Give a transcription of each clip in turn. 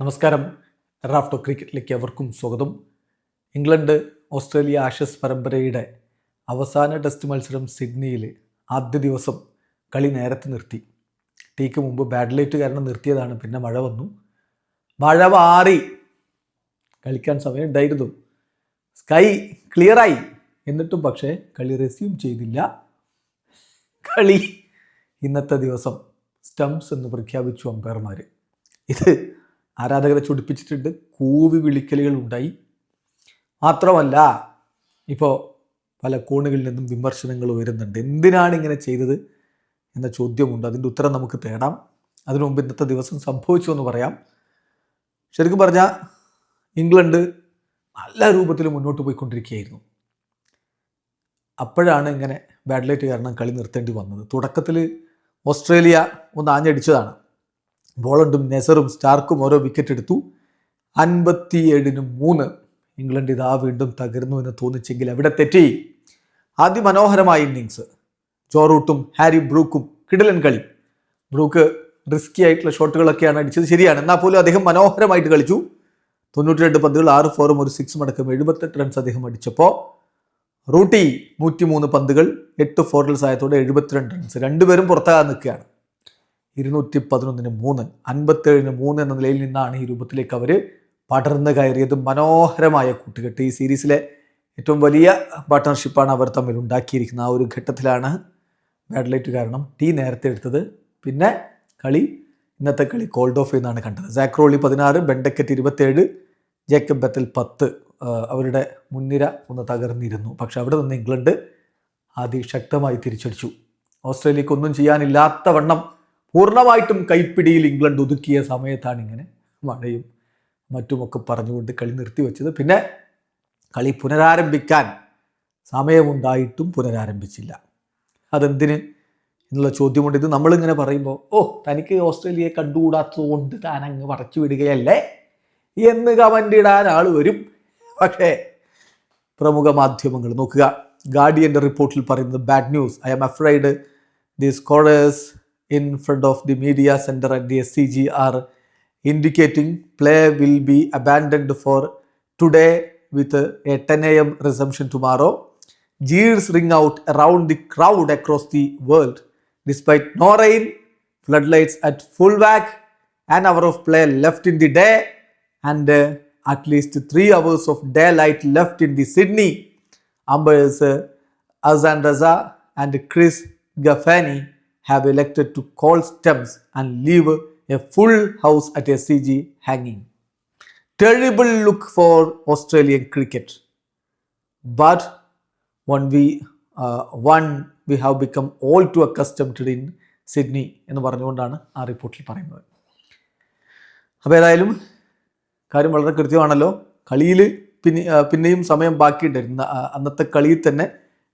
നമസ്കാരം. റാഫ്റ്റോ ക്രിക്കറ്റിലേക്ക് അവർക്കും സ്വാഗതം. ഇംഗ്ലണ്ട് ഓസ്ട്രേലിയ ആഷസ് പരമ്പരയുടെ അവസാന ടെസ്റ്റ് മത്സരം സിഡ്നിയിൽ ആദ്യ ദിവസം കളി നേരത്തെ നിർത്തി. ടീക്ക് മുമ്പ് ബാഡ് ലൈറ്റ് കാരണം നിർത്തിയതാണ് പിന്നെ മഴ വന്നു. മഴ മാറി കളിക്കാൻ സമയം ഉണ്ടായിരുന്നു സ്കൈ ക്ലിയറായി എന്നിട്ടും പക്ഷേ കളി റെസ്യൂം ചെയ്തില്ല. കളി ഇന്നത്തെ ദിവസം സ്റ്റംസ് എന്ന് പ്രഖ്യാപിച്ചു അമ്പയർമാർ ഇത് ആരാധകരെ ചുടിപ്പിച്ചിട്ടുണ്ട്. കൂവി വിളിക്കലുകൾ ഉണ്ടായി മാത്രമല്ല ഇപ്പോൾ പല കോണുകളിൽ നിന്നും വിമർശനങ്ങൾ വരുന്നുണ്ട് എന്തിനാണ് ഇങ്ങനെ ചെയ്തത് എന്ന ചോദ്യമുണ്ട്. അതിന്റെ ഉത്തരം നമുക്ക് തേടാം. അതിനു മുമ്പ് ഇന്നത്തെ ദിവസം സംഭവിച്ചു എന്ന് പറയാം. ശരിക്കും പറഞ്ഞാൽ ഇംഗ്ലണ്ട് നല്ല രൂപത്തിൽ മുന്നോട്ട് പോയിക്കൊണ്ടിരിക്കുകയായിരുന്നു. അപ്പോഴാണ് ഇങ്ങനെ ബാഡ് ലൈറ്റ് കാരണം കളി നിർത്തേണ്ടി വന്നത്. തുടക്കത്തിൽ ഓസ്ട്രേലിയ ഒന്ന് ആഞ്ഞടിച്ചതാണ്. ബോളണ്ടും നെസറും സ്റ്റാർക്കും ഓരോ വിക്കറ്റ് എടുത്തു. അൻപത്തിയേഴിന് മൂന്ന്. ഇംഗ്ലണ്ട് ഇതാ വീണ്ടും തകർന്നു എന്ന് തോന്നിച്ചെങ്കിൽ അവിടെ തെറ്റി? അതിമനോഹരമായ ഇന്നിങ്സ് ജോറൂട്ടും ഹാരി ബ്രൂക്കും കിടലൻ കളി. ബ്രൂക്ക് റിസ്കി ആയിട്ടുള്ള ഷോട്ടുകളൊക്കെയാണ് അടിച്ചത്. ശരിയാണ്. എന്നാൽ പോലും അദ്ദേഹം മനോഹരമായിട്ട് കളിച്ചു. തൊണ്ണൂറ്റി രണ്ട് പന്തുകൾ ആറ് ഫോറും ഒരു സിക്സും അടക്കം എഴുപത്തെട്ട് റൺസ് അദ്ദേഹം അടിച്ചപ്പോൾ റൂട്ടി നൂറ്റിമൂന്ന് പന്തുകൾ എട്ട് ഫോറിൽ സഹായത്തോടെ എഴുപത്തിരണ്ട് റൺസ് രണ്ടുപേരും പുറത്താകാൻ നിൽക്കുകയാണ്. ഇരുന്നൂറ്റി പതിനൊന്നിന് മൂന്ന് അൻപത്തേഴിന് മൂന്ന് എന്ന നിലയിൽ നിന്നാണ് ഈ രൂപത്തിലേക്ക് അവർ പടർന്ന് കയറിയത്. മനോഹരമായ കൂട്ടുകെട്ട്. ഈ സീരീസിലെ ഏറ്റവും വലിയ പാർട്ട്ണർഷിപ്പാണ് അവർ തമ്മിൽ ഉണ്ടാക്കിയിരിക്കുന്നത്. ആ ഒരു ഘട്ടത്തിലാണ് മെഡലൈറ്റ് കാരണം ടീ നേരത്തെ എടുത്തത്. പിന്നെ കളി ഇന്നത്തെ കളി കോൾഡ് ഓഫ് എന്നാണ് കണ്ടത്. സാക്രോളി പതിനാറ് ബെണ്ടക്കറ്റ് ഇരുപത്തേഴ് ജേക്കബ് ബത്തൽ പത്ത്. അവരുടെ മുൻനിര ഒന്ന് തകർന്നിരുന്നു. പക്ഷെ അവിടെ നിന്ന് ഇംഗ്ലണ്ട് അതിശക്തമായി തിരിച്ചടിച്ചു. ഓസ്ട്രേലിയക്ക് ഒന്നും ചെയ്യാനില്ലാത്ത വണ്ണം പൂർണമായിട്ടും കൈപ്പിടിയിൽ ഇംഗ്ലണ്ട് ഒതുക്കിയ സമയത്താണ് ഇങ്ങനെ മഴയും മറ്റുമൊക്കെ പറഞ്ഞുകൊണ്ട് കളി നിർത്തിവെച്ചത്. പിന്നെ കളി പുനരാരംഭിക്കാൻ സമയമുണ്ടായിട്ടും പുനരാരംഭിച്ചില്ല. അതെന്തിന് എന്നുള്ള ചോദ്യമുണ്ട്. ഇത് നമ്മളിങ്ങനെ പറയുമ്പോൾ ഓ തനിക്ക് ഓസ്ട്രേലിയയെ കണ്ടുകൂടാത്തതുകൊണ്ട് താൻ അങ്ങ് പറച്ചു വിടുകയല്ലേ? എന്ന് കമന്റ് ഇടാൻ ആൾ വരും. പക്ഷേ പ്രമുഖ മാധ്യമങ്ങൾ നോക്കുക. ഗാർഡിയന്റെ റിപ്പോർട്ടിൽ പറയുന്നത് bad news I'm afraid the scholars in front of the media center at the SCG are indicating play will be abandoned for today with a, a 10 a.m. resumption tomorrow. Jeers ring out around the crowd across the world. Despite no rain, floodlights at full back, an hour of play left in the day, and uh, at least three hours of daylight left in the Sydney Amber uh, Azan Raza and Chris Gaffani have elected to call stumps and leave a full house at SCG hanging. Terrible look for Australian cricket. but one we uh, one we have become all too accustomed to in Sydney എന്ന് പറഞ്ഞുകൊണ്ടാണ് ആ റിപ്പോർട്ടിൽ പറയുന്നത് അപ്പോൾ ഏതായാലും കാര്യം വളരെ കൃത്യമാണല്ലോ കളിയിൽ പിന്നെ പിന്നെയും സമയം ബാക്കിയുണ്ടായിരുന്നു അന്നത്തെ കളിയിൽ തന്നെ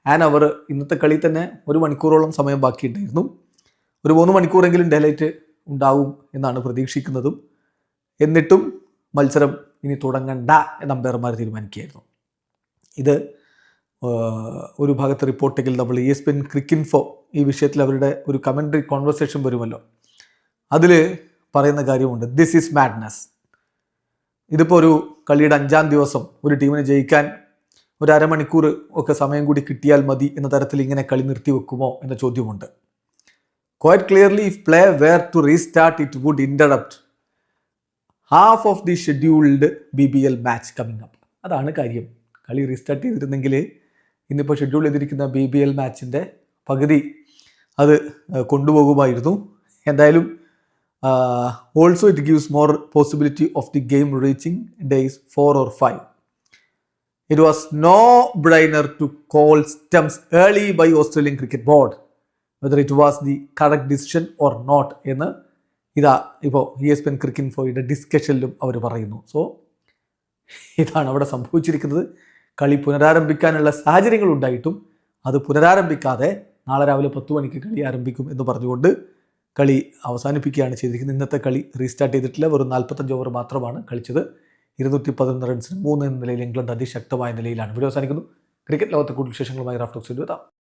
ആൻ അവർ ഇന്നത്തെ കളിയിൽ തന്നെ ഒരു മണിക്കൂറോളം സമയം ബാക്കിയുണ്ടായിരുന്നു ഒരു മൂന്ന് മണിക്കൂറെങ്കിലും ഡെലൈറ്റ് ഉണ്ടാവും എന്നാണ് പ്രതീക്ഷിക്കുന്നതും. എന്നിട്ടും മത്സരം ഇനി തുടങ്ങണ്ട എന്ന് അമ്പയർമാർ തീരുമാനിക്കുകയായിരുന്നു. ഇത് ഒരു ഭാഗത്ത് റിപ്പോർട്ടെങ്കിൽ നമ്മൾ ഇ എസ് പിൻ ക്രിക്കിൻഫോ ഈ വിഷയത്തിൽ അവരുടെ ഒരു കമന്ററി കോൺവെർസേഷൻ വരുമല്ലോ. അതിൽ പറയുന്ന കാര്യമുണ്ട്. ദിസ് ഈസ് മാഡ്നസ് ഇതിപ്പോൾ ഒരു കളിയുടെ അഞ്ചാം ദിവസം ഒരു ടീമിനെ ജയിക്കാൻ ഒരു അരമണിക്കൂർ ഒക്കെ സമയം കൂടി കിട്ടിയാൽ മതി എന്ന തരത്തിൽ ഇങ്ങനെ കളി നിർത്തി വെക്കുമോ എന്ന ചോദ്യമുണ്ട്. Quite clearly if play were to restart it would interrupt half of the scheduled B B L match coming up അതാണ് കാര്യം. കളി റീസ്റ്റാർട്ട് ചെയ്തിരുന്നെങ്കിൽ ഇന്നിപ്പോൾ ഷെഡ്യൂൾ ചെയ്തിരിക്കുന്ന ബി ബി എൽ മാച്ചിന്റെ പകുതി അത് കൊണ്ടുപോകുമായിരുന്നു. എന്തായാലും also it gives more possibility of the game reaching days four or five it was no brainer to call stumps early by Australian cricket board whether it was the correct decision or not എന്ന് ഇതാ ഇപ്പോൾ E S P N ക്രിക്കിൻ ഫോയുടെ ഡിസ്കഷനിലും അവർ പറയുന്നു. So ഇതാണ് അവിടെ സംഭവിച്ചിരിക്കുന്നത്. കളി പുനരാരംഭിക്കാനുള്ള സാഹചര്യങ്ങൾ ഉണ്ടായിട്ടും അത് പുനരാരംഭിക്കാതെ നാളെ രാവിലെ പത്ത് മണിക്ക് കളി ആരംഭിക്കും എന്ന് പറഞ്ഞുകൊണ്ട് കളി അവസാനിപ്പിക്കുകയാണ് ചെയ്തിരിക്കുന്നത്. ഇന്നത്തെ കളി റീസ്റ്റാർട്ട് ചെയ്തിട്ടില്ല. വെറും നാൽപ്പത്തഞ്ച് ഓവർ മാത്രമാണ് കളിച്ചത്. ഇരുന്നൂറ്റി പതിനൊന്ന് റൺസിന് മൂന്ന് എന്ന നിലയിൽ ഇംഗ്ലണ്ട് അതിശക്തമായ നിലയിലാണ്. വീഡിയോ അവസാനിക്കുന്നു. ക്രിക്കറ്റ് ലോകത്തെ കൂടുതൽ വിശേഷങ്ങളുമായി റാഫ്റ്റോക്സിൽ എത്താം